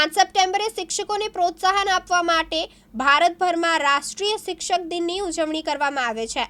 પાંચ સપ્ટેમ્બરે શિક્ષકોને પ્રોત્સાહન આપવા માટે ભારતભરમાં રાષ્ટ્રીય શિક્ષક દિનની ઉજવણી કરવામાં આવે છે.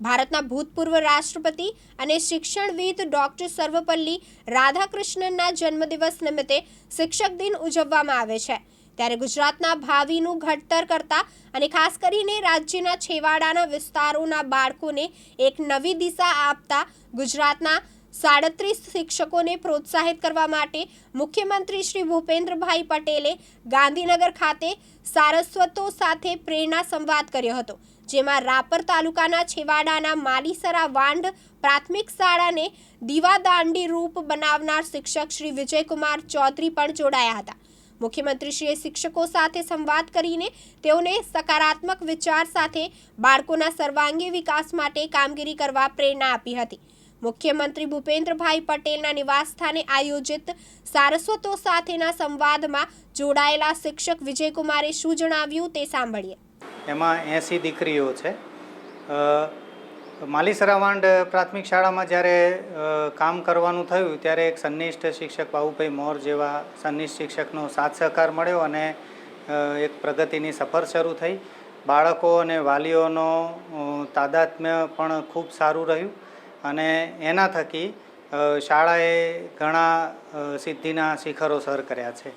ભારતના ભૂતપૂર્વ રાષ્ટ્રપતિ અને શિક્ષણવિદ ડોક્ટર સર્વપલ્લી રાધાકૃષ્ણનના જન્મદિવસ નિમિત્તે શિક્ષક દિન ઉજવવામાં આવે છે. ત્યારે ગુજરાતના ભાવિનું ઘડતર કરતા અને ખાસ કરીને રાજ્યના છેવાડાના વિસ્તારોના બાળકોને એક નવી દિશા આપતા ગુજરાતના સાડત્રીસ શિક્ષકોને પ્રોત્સાહિત કરવા માટે મુખ્યમંત્રી શ્રી ભૂપેન્દ્રભાઈ પટેલે ગાંધીનગર ખાતે સારસ્વતો સાથે પ્રેરણા સંવાદ કર્યો હતો, જેમાં રાપર તાલુકાના છેવાડાના માલીસરા વાંઢ પ્રાથમિક શાળાને દીવાદાંડી રૂપ બનાવનાર શિક્ષક શ્રી વિજયકુમાર ચૌધરી પણ જોડાયા હતા. મુખ્યમંત્રીશ્રીએ શિક્ષકો સાથે સંવાદ કરીને તેઓને સકારાત્મક વિચાર સાથે બાળકોના સર્વાંગી વિકાસ માટે કામગીરી કરવા પ્રેરણા આપી હતી. મુખ્યમંત્રી ભૂપેન્દ્રભાઈ પટેલના નિવાસસ્થાને આયોજિત સારસ્વતો સાથેના સંવાદમાં જોડાયેલા શિક્ષક વિજયકુમારે શું જણાવ્યું તે સાંભળીએ. એમાં એંસી દીકરીઓ છે. માલી સરાવાંડ પ્રાથમિક શાળામાં જ્યારે કામ કરવાનું થયું ત્યારે એક સંનિષ્ઠ શિક્ષક બાબુભાઈ મોર જેવા સંનિષ્ઠ શિક્ષકનો સાથ સહકાર મળ્યો અને એક પ્રગતિની સફર શરૂ થઈ. બાળકો અને વાલીઓનો તાદાત્મ્ય પણ ખૂબ સારું રહ્યું. અને એના થકી શાળાએ ઘણા સિદ્ધિના શિખરો સર કર્યા છે.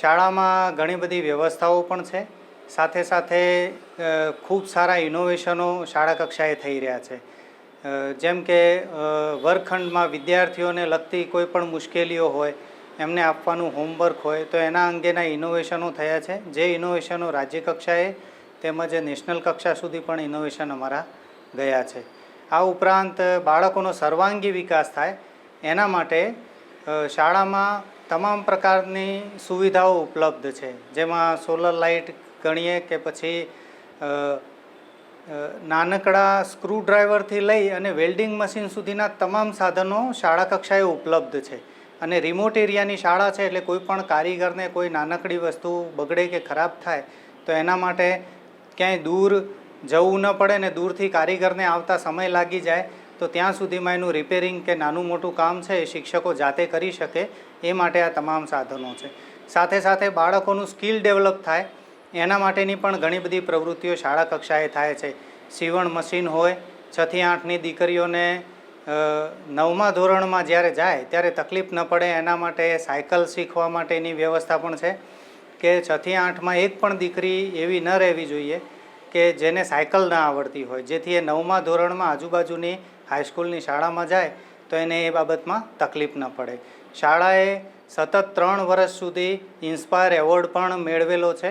શાળામાં ઘણી બધી વ્યવસ્થાઓ પણ છે. સાથે સાથે ખૂબ સારા ઇનોવેશનો શાળા કક્ષાએ થઈ રહ્યા છે. જેમ કે વર્ગખંડમાં વિદ્યાર્થીઓને લગતી કોઈ પણ મુશ્કેલીઓ હોય, એમને આપવાનું હોમવર્ક હોય, તો એના અંગેના ઇનોવેશનો થયા છે. જે ઇનોવેશનો રાજ્ય કક્ષાએ તેમજ નેશનલ કક્ષા સુધી પણ ઇનોવેશન અમારા ગયા છે. આ ઉપરાંત બાળકોનો સર્વાંગી વિકાસ થાય, એના માટે શાળામાં તમામ પ્રકારની સુવિધાઓ ઉપલબ્ધ છે. જેમાં સોલર લાઇટ ગણીએ કે પછી નાનકડા સ્ક્રૂડ્રાઈવરથી લઈ અને વેલ્ડિંગ મશીન સુધીના તમામ સાધનો શાળા કક્ષાએ ઉપલબ્ધ છે. અને રિમોટ એરિયાની શાળા છે એટલે કોઈ પણ કારીગરને કોઈ નાનકડી વસ્તુ બગડે કે ખરાબ થાય, તો એના માટે ક્યાંય દૂર જવું ન પડે ને દૂરથી કારીગરને આવતા સમય લાગી જાય, તો ત્યાં સુધીમાં એનું રિપેરિંગ કે નાનું મોટું કામ છે એ શિક્ષકો જાતે કરી શકે, એ માટે આ તમામ સાધનો છે. સાથે સાથે બાળકોનું સ્કિલ ડેવલપ થાય, એના માટેની પણ ઘણી બધી પ્રવૃત્તિઓ શાળા કક્ષાએ થાય છે. સીવણ મશીન હોય, છથી આઠની દીકરીઓને નવમા ધોરણમાં જ્યારે જાય, ત્યારે તકલીફ ન પડે, એના માટે સાયકલ શીખવા માટેની વ્યવસ્થા પણ છે, કે છથી આઠમાં એક પણ દીકરી એવી ન રહેવી જોઈએ કે જેને સાયકલ ના આવડતી હોય, જેથી એ નવમા ધોરણમાં આજુબાજુની હાઈસ્કૂલની શાળામાં જાય, તો એને એ બાબતમાં તકલીફ ન પડે. શાળાએ સતત ત્રણ વર્ષ સુધી ઇન્સ્પાયર એવોર્ડ પણ મેળવેલો છે.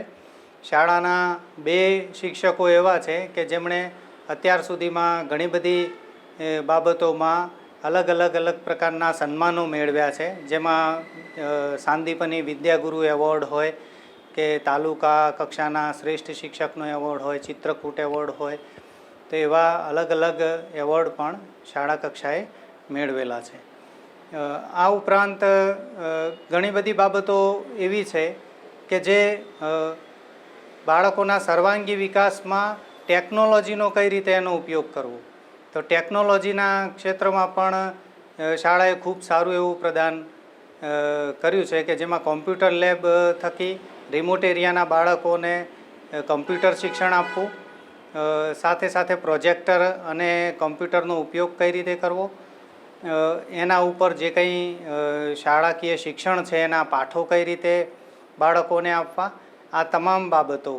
શાળાના બે શિક્ષકો એવા છે કે જેમણે અત્યાર સુધીમાં ઘણી બધી બાબતોમાં અલગ અલગ અલગ પ્રકારના સન્માનો મેળવ્યા છે. જેમાં સાંદીપની વિદ્યાગુરુ એવોર્ડ હોય કે તાલુકા કક્ષાના શ્રેષ્ઠ શિક્ષકનો એવોર્ડ હોય, ચિત્રકૂટ એવોર્ડ હોય, તો એવા અલગ અલગ એવોર્ડ પણ શાળા કક્ષાએ મેળવેલા છે. આ ઉપરાંત ઘણી બધી બાબતો એવી છે કે જે બાળકોના સર્વાંગી વિકાસમાં ટેકનોલોજીનો કઈ રીતે એનો ઉપયોગ કરવો. તો ટેકનોલોજીના ક્ષેત્રમાં પણ શાળાએ ખૂબ સારું એવું પ્રદાન કર્યું છે કે જેમાં કોમ્પ્યુટર લેબ થકી રિમોટ એરિયાના બાળકોને કમ્પ્યુટર શિક્ષણ આપવું સાથે સાથે પ્રોજેક્ટર અને કમ્પ્યુટરનો ઉપયોગ કઈ રીતે કરવો એના ઉપર જે કંઈ શાળાકીય શિક્ષણ છે એના પાઠો કઈ રીતે બાળકોને આપવા, આ તમામ બાબતો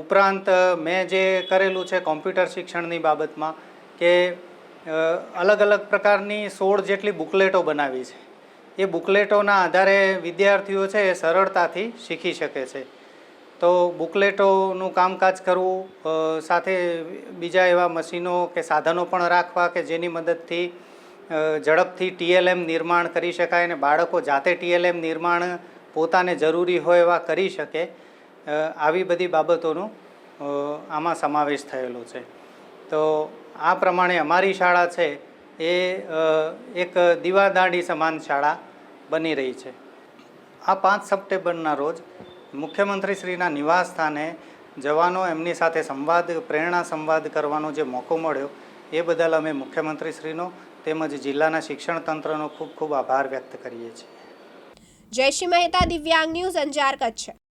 ઉપરાંત મેં જે કરેલું છે કોમ્પ્યુટર શિક્ષણની બાબતમાં કે અલગ અલગ પ્રકારની સોળ જેટલી બુકલેટો બનાવી છે. એ બુકલેટોના આધારે વિદ્યાર્થીઓ છે એ સરળતાથી શીખી શકે છે. તો બુકલેટોનું કામકાજ કરવું સાથે બીજા એવા મશીનો કે સાધનો પણ રાખવા કે જેની મદદથી ઝડપથી ટીએલએમ નિર્માણ કરી શકાય અને બાળકો જાતે ટીએલએમ નિર્માણ પોતાને જરૂરી હોય એવા કરી શકે આવી બધી બાબતોનો આમાં સમાવેશ થયેલો છે. તો આ પ્રમાણે અમારી શાળા છે એ એક દીવાદાંડી સમાન શાળા બની રહી છે. આ પાંચ સપ્ટેમ્બરના રોજ મુખ્યમંત્રીશ્રીના નિવાસ સ્થાને જવાનો એમની સાથે સંવાદ, પ્રેરણા સંવાદ કરવાનો જે મોકો મળ્યો, એ બદલ અમે મુખ્યમંત્રીશ્રીનો તેમજ જિલ્લાના શિક્ષણ તંત્રનો ખૂબ ખૂબ આભાર વ્યક્ત કરીએ છીએ. જયશ્રી મહેતા દિવ્યાંગ ન્યૂઝ અંજાર કચ્છ.